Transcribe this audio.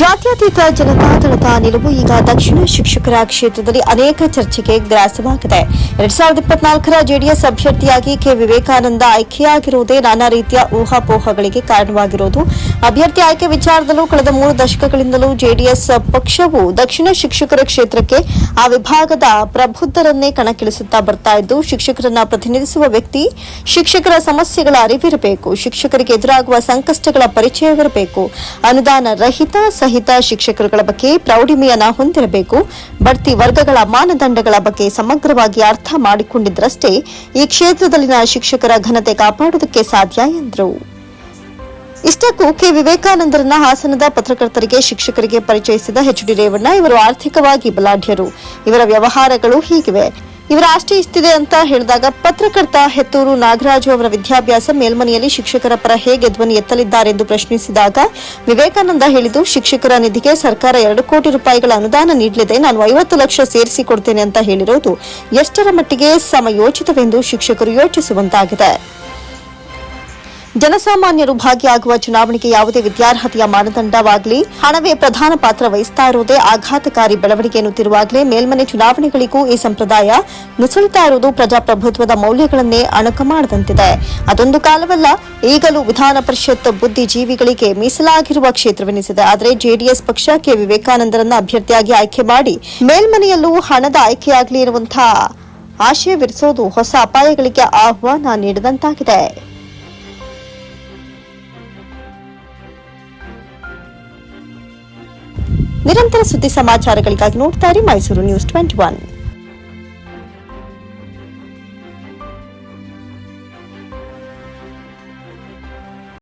ಜಾತ್ಯತೀತ ಜನತಾದಳದ ನಿಲುವು ಈಗ ದಕ್ಷಿಣ ಶಿಕ್ಷಕರ ಕ್ಷೇತ್ರದಲ್ಲಿ ಅನೇಕ ಚರ್ಚೆಗೆ ಗ್ರಾಸವಾಗಿದೆ. ಎರಡ್ ಸಾವಿರದ ಇಪ್ಪತ್ನಾಲ್ಕರ ಜೆಡಿಎಸ್ ಅಭ್ಯರ್ಥಿಯಾಗಿ ಕೆ. ವಿವೇಕಾನಂದ ಆಯ್ಕೆಯಾಗಿರುವುದೇ ನಾನಾ ರೀತಿಯ ಊಹಾಪೋಹಗಳಿಗೆ ಕಾರಣವಾಗಿರುವುದು. ಅಭ್ಯರ್ಥಿ ಆಯ್ಕೆ ವಿಚಾರದಲ್ಲೂ ಕಳೆದ ಮೂರು ದಶಕಗಳಿಂದಲೂ ಜೆಡಿಎಸ್ ಪಕ್ಷವು ದಕ್ಷಿಣ ಶಿಕ್ಷಕರ ಕ್ಷೇತ್ರಕ್ಕೆ ಆ ವಿಭಾಗದ ಪ್ರಬುದ್ಧರನ್ನೇ ಕಣಕ್ಕಿಳಿಸುತ್ತಾ ಬರ್ತಾ ಇದ್ದು, ಶಿಕ್ಷಕರನ್ನ ಪ್ರತಿನಿಧಿಸುವ ವ್ಯಕ್ತಿ ಶಿಕ್ಷಕರ ಸಮಸ್ಯೆಗಳ ಅರಿವಿರಬೇಕು, ಶಿಕ್ಷಕರಿಗೆ ಎದುರಾಗುವ ಸಂಕಷ್ಟಗಳ ಪರಿಚಯವಿರಬೇಕು, ಅನುದಾನ ರಹಿತ ಸಹಿತ ಶಿಕ್ಷಕರುಗಳ ಬಗ್ಗೆ ಪ್ರೌಢಿಮೆಯನ್ನ ಹೊಂದಿರಬೇಕು. ಬಡ್ತಿ ವರ್ಗಗಳ ಮಾನದಂಡಗಳ ಬಗ್ಗೆ ಸಮಗ್ರವಾಗಿ ಅರ್ಥ ಮಾಡಿಕೊಂಡಿದ್ದರಷ್ಟೇ ಈ ಕ್ಷೇತ್ರದಲ್ಲಿನ ಶಿಕ್ಷಕರ ಘನತೆ ಕಾಪಾಡುವುದಕ್ಕೆ ಸಾಧ್ಯ ಎಂದರು. ಇಷ್ಟಕ್ಕೂ ಕೆ. ವಿವೇಕಾನಂದರನ್ನ ಹಾಸನದ ಪತ್ರಕರ್ತರಿಗೆ ಶಿಕ್ಷಕರಿಗೆ ಪರಿಚಯಿಸಿದ ಎಚ್. ಡಿ. ರೇವಣ್ಣ ಇವರು ಆರ್ಥಿಕವಾಗಿ ಬಲಾಢ್ಯರು. ಇವರ ವ್ಯವಹಾರಗಳು ಹೀಗಿವೆ. ಇವರ ಆಸ್ತಿ ಇಷ್ಟಿದೆ ಅಂತ ಹೇಳಿದಾಗ ಪತ್ರಕರ್ತ ಹೆತ್ತೂರು ನಾಗರಾಜು ಅವರ ವಿದ್ಯಾಭ್ಯಾಸ ಮೇಲ್ಮನೆಯಲ್ಲಿ ಶಿಕ್ಷಕರ ಪರ ಹೇಗೆ ಧ್ವನಿ ಎತ್ತಲಿದ್ದಾರೆಂದು ಪ್ರಶ್ನಿಸಿದಾಗ ವಿವೇಕಾನಂದ ಹೇಳಿದ್ದು, ಶಿಕ್ಷಕರ ನಿಧಿಗೆ ಸರ್ಕಾರ ಎರಡು ಕೋಟಿ ರೂಪಾಯಿಗಳ ಅನುದಾನ ನೀಡಲಿದೆ, ನಾನು ಐವತ್ತು ಲಕ್ಷ ಸೇರಿಸಿ ಕೊಡ್ತೇನೆ ಅಂತ ಹೇಳಿರೋದು ಎಷ್ಟರ ಮಟ್ಟಿಗೆ ಸಮಯೋಚಿತವೆಂದು ಶಿಕ್ಷಕರು ಯೋಚಿಸುವಂತಾಗಿದೆ. ಜನಸಾಮಾನ್ಯರು ಭಾಗಿಯಾಗುವ ಚುನಾವಣೆಗೆ ಯಾವುದೇ ವಿದ್ಯಾರ್ಹತೆಯ ಮಾನದಂಡವಾಗಲಿ, ಹಣವೇ ಪ್ರಧಾನ ಪಾತ್ರ ವಹಿಸ್ತಾ ಇರುವುದೇ ಆಘಾತಕಾರಿ ಬೆಳವಣಿಗೆ ಎನ್ನುತ್ತಿರುವಾಗಲೇ ಮೇಲ್ಮನೆ ಚುನಾವಣೆಗಳಿಗೂ ಈ ಸಂಪ್ರದಾಯ ನುಸುಳುತ್ತಾ ಇರುವುದು ಪ್ರಜಾಪ್ರಭುತ್ವದ ಮೌಲ್ಯಗಳನ್ನೇ ಅಣಕ ಮಾಡದಂತಿದೆ. ಅದೊಂದು ಕಾಲವಲ್ಲ, ಈಗಲೂ ವಿಧಾನ ಪರಿಷತ್ ಬುದ್ಧಿಜೀವಿಗಳಿಗೆ ಮೀಸಲಾಗಿರುವ ಕ್ಷೇತ್ರವೆನಿಸಿದೆ. ಆದರೆ ಜೆಡಿಎಸ್ ಪಕ್ಷ ಕೆ. ವಿವೇಕಾನಂದರನ್ನ ಅಭ್ಯರ್ಥಿಯಾಗಿ ಆಯ್ಕೆ ಮಾಡಿ ಮೇಲ್ಮನೆಯಲ್ಲೂ ಹಣದ ಆಯ್ಕೆಯಾಗಲಿ ಇರುವಂತಹ ಆಶಯವಿರಿಸೋದು ಹೊಸ ಅಪಾಯಗಳಿಗೆ ಆಹ್ವಾನ ನೀಡಿದಂತಾಗಿದೆ. ನಿರಂತರ ಸುದ್ದಿ ಸಮಾಚಾರಗಳಿಗಾಗಿ ನೋಡ್ತಾರೆ ಮೈಸೂರು ನ್ಯೂಸ್ ಟ್ವೆಂಟಿ ಒನ್.